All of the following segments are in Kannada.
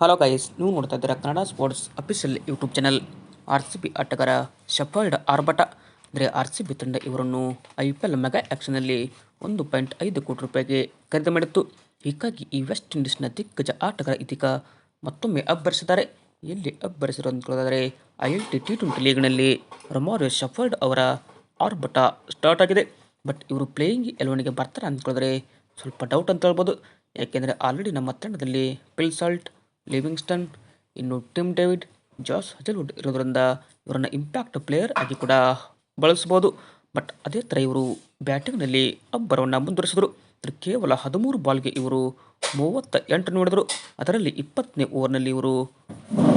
ಹಲೋ ಗೈಸ್ ನೀವು ನೋಡ್ತಾ ಇದ್ದೀರಾ Kannada sports official YouTube channel R C B ಆಟಗಾರ ಶಫರ್ಡ್ ಆರ್ಬಟ ಅಂದರೆ ಆರ್ ಸಿ ಬಿ ತಂಡ ಇವರನ್ನು ಐ ಪಿ ಎಲ್ ಮೆಗಾ ಆ್ಯಕ್ಷನಲ್ಲಿ ಒಂದು ಪಾಯಿಂಟ್ ಐದು ಕೋಟಿ ರೂಪಾಯಿಗೆ ಖರೀದಿ ಮಾಡಿತ್ತು. ಹೀಗಾಗಿ ಈ ವೆಸ್ಟ್ ಇಂಡೀಸ್ನ ದಿಗ್ಗಜ ಆಟಗಾರ ಇದೀಗ ಮತ್ತೊಮ್ಮೆ ಅಬ್ಬರಿಸಿದ್ದಾರೆ. ಎಲ್ಲಿ ಅಬ್ಬರಿಸಿರೋ ಅಂದ್ಕೊಳ್ಳೋದಾದರೆ I L T T twenty ಲೀಗ್ನಲ್ಲಿ Romario Shepherd ಅವರ ಆರ್ಬಟ ಸ್ಟಾರ್ಟ್ ಆಗಿದೆ. ಬಟ್ ಇವರು ಪ್ಲೇಯಿಂಗ್ ಎಲೆವನಿಗೆ ಬರ್ತಾರೆ ಅಂದ್ಕೊಳ್ಳೋದ್ರೆ ಸ್ವಲ್ಪ ಡೌಟ್ ಅಂತ ಹೇಳ್ಬೋದು. ಯಾಕೆಂದರೆ ಆಲ್ರೆಡಿ ನಮ್ಮ ತಂಡದಲ್ಲಿ ಪಿಲ್ ಸಾಲ್ಟ್ ಲಿವಿಂಗ್ಸ್ಟನ್, ಇನ್ನು ಟಿಮ್ ಡೇವಿಡ್, ಜಾಸ್ ಹಜಲ್ವುಡ್ ಇರೋದ್ರಿಂದ ಇವರನ್ನು ಇಂಪ್ಯಾಕ್ಟ್ ಪ್ಲೇಯರ್ ಆಗಿ ಕೂಡ ಬಳಸ್ಬೋದು. ಬಟ್ ಅದೇ ಥರ ಇವರು ಬ್ಯಾಟಿಂಗ್ನಲ್ಲಿ ಅಬ್ಬರವನ್ನು ಮುಂದುವರಿಸಿದರು. ಕೇವಲ ಹದಿಮೂರು ಬಾಲ್ಗೆ ಇವರು ಮೂವತ್ತ ಎಂಟು ನೋಡಿದರು. ಅದರಲ್ಲಿ ಇಪ್ಪತ್ತನೇ ಓವರ್ನಲ್ಲಿ ಇವರು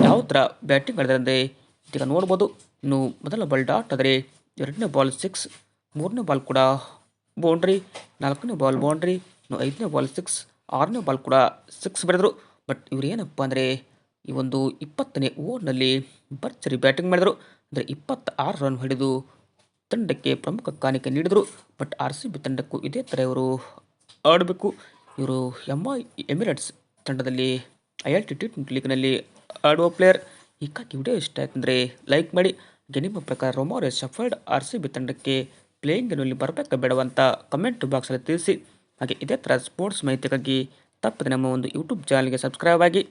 ಯಾವ ಥರ ಬ್ಯಾಟಿಂಗ್ ಆಡಿದರೆ ಈಗ ನೋಡ್ಬೋದು. ಇನ್ನು ಮೊದಲ ಬಾಲ್ ಡಾಟ್ ಆದರೆ ಎರಡನೇ ಬಾಲ್ ಸಿಕ್ಸ್, ಮೂರನೇ ಬಾಲ್ ಕೂಡ ಬೌಂಡ್ರಿ, ನಾಲ್ಕನೇ ಬಾಲ್ ಬೌಂಡ್ರಿ, ಇನ್ನು ಐದನೇ ಬಾಲ್ ಸಿಕ್ಸ್, ಆರನೇ ಬಾಲ್ ಕೂಡ ಸಿಕ್ಸ್ ಬರೆದರು ಬಟ್ ಇವ್ರು ಏನಪ್ಪ ಅಂದರೆ ಈ ಒಂದು ಇಪ್ಪತ್ತನೇ ಓವರ್ನಲ್ಲಿ ಭರ್ಜರಿ ಬ್ಯಾಟಿಂಗ್ ಮಾಡಿದರು. ಅಂದರೆ ಇಪ್ಪತ್ತಾರು ರನ್ ಹಿಡಿದು ತಂಡಕ್ಕೆ ಪ್ರಮುಖ ಕಾಣಿಕೆ ನೀಡಿದರು. ಬಟ್ ಆರ್ ಸಿ ಬಿ ತಂಡಕ್ಕೂ ಇದೇ ಥರ ಇವರು ಆಡಬೇಕು. ಇವರು ಎಂ ಐ ಎಮಿರೇಟ್ಸ್ ತಂಡದಲ್ಲಿ I L T T twenty ಲೀಗ್ನಲ್ಲಿ ಆಡುವ ಪ್ಲೇಯರ್ ಹೀಗಾಗಿ ವಿಡಿಯೋ ಇಷ್ಟ ಆಯ್ತಂದರೆ ಲೈಕ್ ಮಾಡಿ. ಹಾಗೆ ನಿಮ್ಮ ಪ್ರಕಾರ Romario Shepherd R C B ತಂಡಕ್ಕೆ ಪ್ಲೇಯಿಂಗ್ನಲ್ಲಿ ಬರಬೇಕಾ ಬೇಡವಂತ ಕಮೆಂಟ್ ಬಾಕ್ಸಲ್ಲಿ ತಿಳಿಸಿ. ಹಾಗೆ ಇದೇ ಥರ ಸ್ಪೋರ್ಟ್ಸ್ ಮಾಹಿತಿಗಾಗಿ ತಪ್ಪದೆ ನಮ್ಮ ಒಂದು ಯೂಟ್ಯೂಬ್ ಚಾನಲ್ಗೆ ಸಬ್ಸ್ಕ್ರೈಬ್ ಆಗಿ